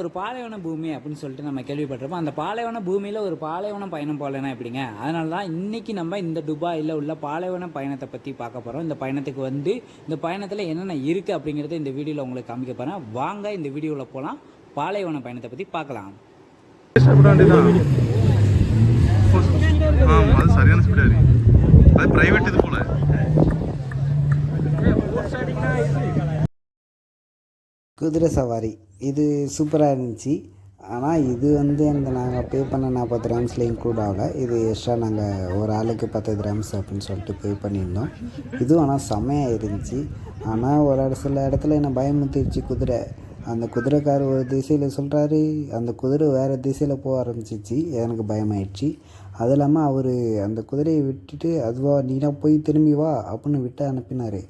ஒரு பாலைவன பூமி அப்படின்னு சொல்லிட்டு நம்ம கேள்விப்பட்டிருப்போம். அந்த பாலைவன பூமியில் ஒரு பாலைவன பயணம் போகலன்னா எப்படிங்க? அதனால தான் இன்றைக்கி நம்ம இந்த துபாயில் உள்ள பாலைவன பயணத்தை பற்றி பார்க்க போகிறோம் இந்த பயணத்துக்கு வந்து இந்த பயணத்தில் என்னென்ன இருக்குது அப்படிங்கிறத இந்த வீடியோவில் உங்களுக்கு காமிக்க போகிறேன் வாங்க இந்த வீடியோவில் போகலாம் பாலைவன பயணத்தை பற்றி பார்க்கலாம். அது சரியான ஸ்பீடாக இருக்கு. அது ப்ரைவேட் இது போல. குதிரை சவாரி. இது சூப்பராக இருந்துச்சு. ஆனால் இது வந்து அந்த நாங்கள் பே பண்ண நாற்பது கிராம்ஸில் இன்க்ளூட் ஆகலை. இது எக்ஸ்ட்ரா நாங்கள் ஒரு ஆளுக்கு பத்து கிராம்ஸ் அப்படின்னு சொல்லிட்டு பே பண்ணியிருந்தோம். இதுவும் ஆனால் செம்மையாக இருந்துச்சு. ஆனால் ஒரு சில இடத்துல என்ன பயமுத்திருச்சு குதிரை. அந்த குதிரைக்கார் ஒரு திசையில் சொல்கிறாரு அந்த குதிரை வேறு திசையில் போக ஆரம்பிச்சிச்சு. எனக்கு பயமாயிடுச்சு. அது இல்லாமல் அவர் அந்த குதிரையை விட்டுட்டு அதுவா நீனா போய் திரும்பி வா அப்படின்னு விட்டு அனுப்பினார்.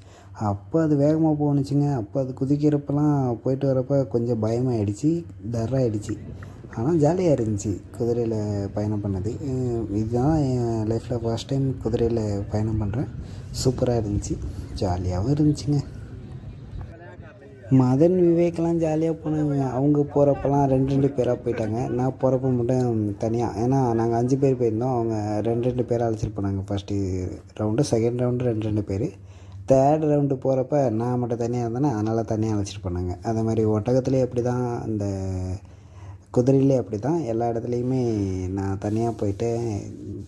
அப்போ அது வேகமாக போணுச்சுங்க. அப்போ அது குதிக்கிறப்பெல்லாம் போயிட்டு வரப்போ கொஞ்சம் பயமாயிடுச்சு டர்ராயிடுச்சு ஆனால் ஜாலியாக இருந்துச்சு குதிரையில் பயணம் பண்ணது. இதுதான் என் லைஃப்பில் ஃபர்ஸ்ட் டைம் குதிரையில் பயணம் பண்ணுறேன் சூப்பராக இருந்துச்சு ஜாலியாகவும் இருந்துச்சுங்க. மதன் விவேக்லாம் ஜாலியாக போனாங்க அவங்க போகிறப்பெல்லாம் ரெண்டு ரெண்டு பேராக போயிட்டாங்க. நான் போகிறப்ப மட்டும் தனியாக ஏன்னா நாங்கள் அஞ்சு பேர் போயிருந்தோம். அவங்க ரெண்டு ரெண்டு பேர் அழைச்சிட்டு போனாங்க. ஃபஸ்ட்டு ரவுண்டு செகண்ட் ரவுண்டு ரெண்டு ரெண்டு பேர். தேர்ட் ரவுண்டு போகிறப்ப நான் மட்டும் தனியாக இருந்தேன்னா அதனால் தனியாக அழைச்சிட்டு போனாங்க. அதே மாதிரி ஒட்டகத்துலேயே அப்படி தான் அந்த குதிரையிலே அப்படி தான் எல்லா இடத்துலையுமே நான் தனியாக போயிட்டு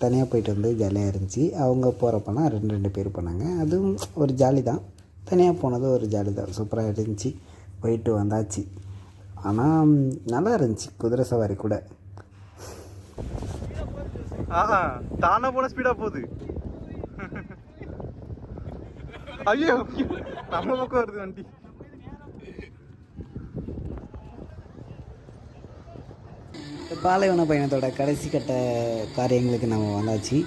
தனியாக போயிட்டு வந்து ஜாலியாக இருந்துச்சு. அவங்க போகிறப்பெல்லாம் ரெண்டு ரெண்டு பேர் போனாங்க. அதுவும் ஒரு ஜாலி தான். தனியாக போனது ஒரு ஜாலி தான். சூப்பராக இருந்துச்சு. போயிட்டு வந்தாச்சு. ஆனால் நல்லா இருந்துச்சு. குதிரை சவாரி கூட. ஆஹா தானே போன ஸ்பீடாக போகுது. ஐயோ நம்ம பக்கம் வருது வண்டி. பாலைவன பயணத்தோட கடைசி கட்ட காரியங்களுக்கு நம்ம வந்தாச்சு.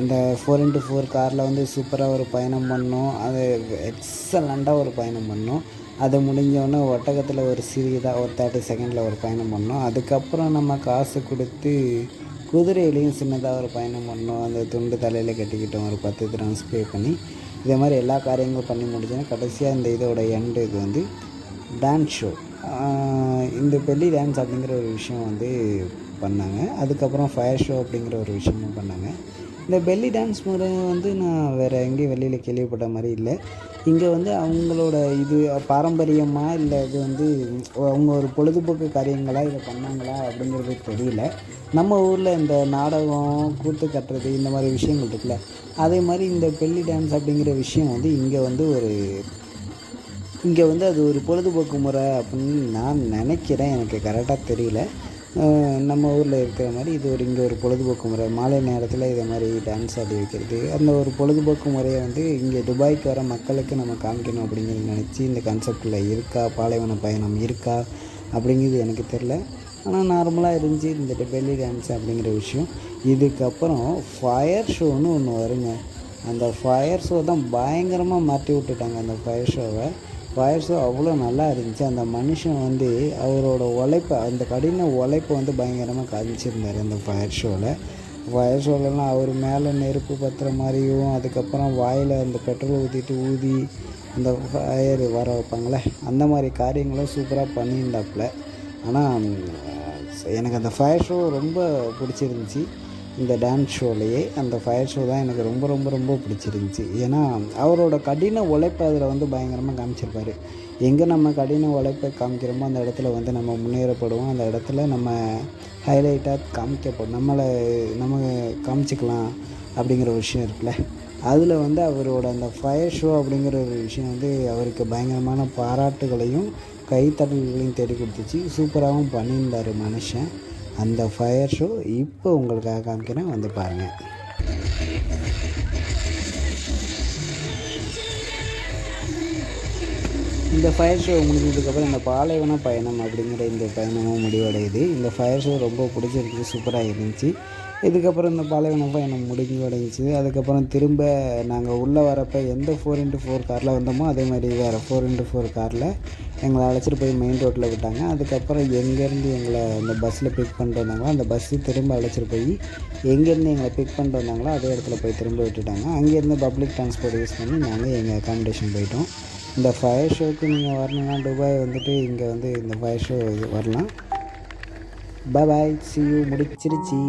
அந்த ஃபோர் இன்ட்டு ஃபோர் காரில் வந்து சூப்பராக ஒரு பயணம் பண்ணோம். அது எக்ஸலண்ட்டாக ஒரு பயணம் பண்ணோம். அது முடிஞ்சோடனே ஒட்டகத்தில் ஒரு சிறியதாக ஒரு தேர்ட்டி செகண்டில் ஒரு பயணம் பண்ணோம். அதுக்கப்புறம் நம்ம காசு கொடுத்து குதிரையிலையும் சின்னதாக ஒரு பயணம் பண்ணோம். அந்த துண்டு தலையில் கட்டிக்கிட்டோம். ஒரு பத்து திரான்ஸ் பே பண்ணி. இதே மாதிரி எல்லா காரியங்களும் பண்ணி முடிச்சோன்னா கடைசியாக இந்த இதோட எண்டு இது வந்து டான்ஸ் ஷோ இந்த பெல்லி டான்ஸ் அப்படிங்கிற ஒரு விஷயம் வந்து பண்ணாங்க. அதுக்கப்புறம் ஃபயர் ஷோ அப்படிங்கிற ஒரு விஷயமும் பண்ணாங்க. இந்த பெல்லி டான்ஸ் முறை வந்து நான் வேறு எங்கேயும் வெளியில் கேள்விப்பட்ட மாதிரி இல்லை. இங்கே வந்து அவங்களோட இது பாரம்பரியமாக இல்லை இது வந்து அவங்க ஒரு பொழுதுபோக்கு காரியங்களா இதை பண்ணாங்களா அப்படிங்கிறது தெரியல. நம்ம ஊரில் இந்த நாடகம் கூத்து கட்டுறது இந்த மாதிரி விஷயங்கள் இருக்குல்ல. அதே மாதிரி இந்த பெல்லி டான்ஸ் அப்படிங்கிற விஷயம் வந்து இங்கே வந்து ஒரு இங்கே வந்து அது ஒரு பொழுதுபோக்கு முறை அப்படின்னு நான் நினைக்கிறேன். எனக்கு கரெக்டாக தெரியல. நம்ம ஊரில் இருக்கிற மாதிரி இது ஒரு இங்கே ஒரு பொழுதுபோக்கு முறை. மாலை நேரத்தில் இதை மாதிரி டான்ஸ் ஆடி வைக்கிறது. அந்த ஒரு பொழுதுபோக்கு முறையை வந்து இங்கே துபாய்க்கு வர மக்களுக்கு நம்ம காமிக்கணும் அப்படிங்கிறது நினச்சி இந்த கான்செப்டில் இருக்கா? பாலைவன பயணம் இருக்கா? அப்படிங்கிறது எனக்கு தெரில ஆனால் நார்மலாக இருந்துச்சு. இந்த பெல்லி டான்ஸ் அப்படிங்கிற விஷயம். இதுக்கப்புறம் ஃபயர் ஷோன்னு ஒன்று வருங்க. அந்த ஃபயர் ஷோ தான் பயங்கரமாக மாற்றி விட்டுட்டாங்க அந்த ஃபயர் ஷோவை ஃபயர் ஷோ அவ்வளோ நல்லா இருந்துச்சு. அந்த மனுஷன் வந்து அவரோட உழைப்பை அந்த கடின உழைப்பை வந்து பயங்கரமாக காமிச்சிருந்தார் அந்த ஃபயர் ஷோவில் ஃபயர் ஷோலலாம் அவர் மேலே நெருப்பு பத்துற மாதிரியும் அதுக்கப்புறம் வாயில் அந்த பெட்ரோல் ஊற்றிட்டு ஊதி அந்த ஃபயர் வர வைப்பாங்களே அந்த மாதிரி காரியங்களும் சூப்பராக பண்ணியிருந்தாப்புல. ஆனால் எனக்கு அந்த ஃபயர் ஷோ ரொம்ப பிடிச்சிருந்துச்சி. இந்த டான்ஸ் ஷோலையே அந்த ஃபயர் ஷோ தான் எனக்கு ரொம்ப ரொம்ப ரொம்ப பிடிச்சிருந்துச்சி. ஏன்னா அவரோட கடின உழைப்பை அதில் வந்து பயங்கரமாக காமிச்சிருப்பார். எங்கே நம்ம கடின உழைப்பை காமிக்கிறோமோ அந்த இடத்துல வந்து நம்ம முன்னேறப்படுவோம். அந்த இடத்துல நம்ம ஹைலைட்டாக காமிக்கப்படும். நம்மளை நம்ம காமிச்சிக்கலாம் அப்படிங்கிற விஷயம் இருக்குல்ல. அதில் வந்து அவரோட அந்த ஃபயர் ஷோ அப்படிங்கிற ஒரு விஷயம் வந்து அவருக்கு பயங்கரமான பாராட்டுகளையும் கைத்தட்டல்களையும் தேடி கொடுத்துச்சு. சூப்பராகவும் பண்ணியிருந்தார் மனுஷன். அந்த ஃபயர் ஷோ இப்போ உங்களுக்காக காமிக்கிறேன் வந்து பாருங்கள் இந்த ஃபயர் ஷோ முடிஞ்சதுக்கப்புறம் இந்த பாலைவன பயணம் அப்படிங்கிற இந்த பயணமும் முடிவடையுது. இந்த ஃபயர் ஷோ ரொம்ப பிடிச்சிருக்கு சூப்பராக இருந்துச்சு. இதுக்கப்புறம் இந்த பாலைவன பயணம் அடைஞ்சிச்சு அதுக்கப்புறம் திரும்ப நாங்கள் உள்ளே வரப்போ எந்த ஃபோர் இன்ட்டு ஃபோர் காரில் வந்தோமோ அதே மாதிரி வேறு ஃபோர் இன்ட்டு ஃபோர் காரில் எங்களை அழைச்சிட்டு போய் மெயின் ரோட்டில் விட்டாங்க. அதுக்கப்புறம் எங்கேருந்து எங்களை அந்த பஸ்ஸில் பிக் பண்ணிட்டு வந்தாங்களோ அந்த பஸ்ஸு திரும்ப அழைச்சிட்டு போய் எங்கேருந்து எங்களை பிக் பண்ணிட்டு வந்தாங்களோ அதே இடத்துல போய் திரும்ப விட்டுட்டாங்க. அங்கேருந்து பப்ளிக் ட்ரான்ஸ்போர்ட் யூஸ் பண்ணி நாங்கள் எங்கள் அக்காமடேஷன் போயிட்டோம். இந்த ஃபயர் ஷோக்கு நீங்கள் வரணுன்னா துபாய் வந்துட்டு இங்கே வந்து இந்த ஃபயர் ஷோ வரலாம். Bye see you முடிச்சிருச்சு.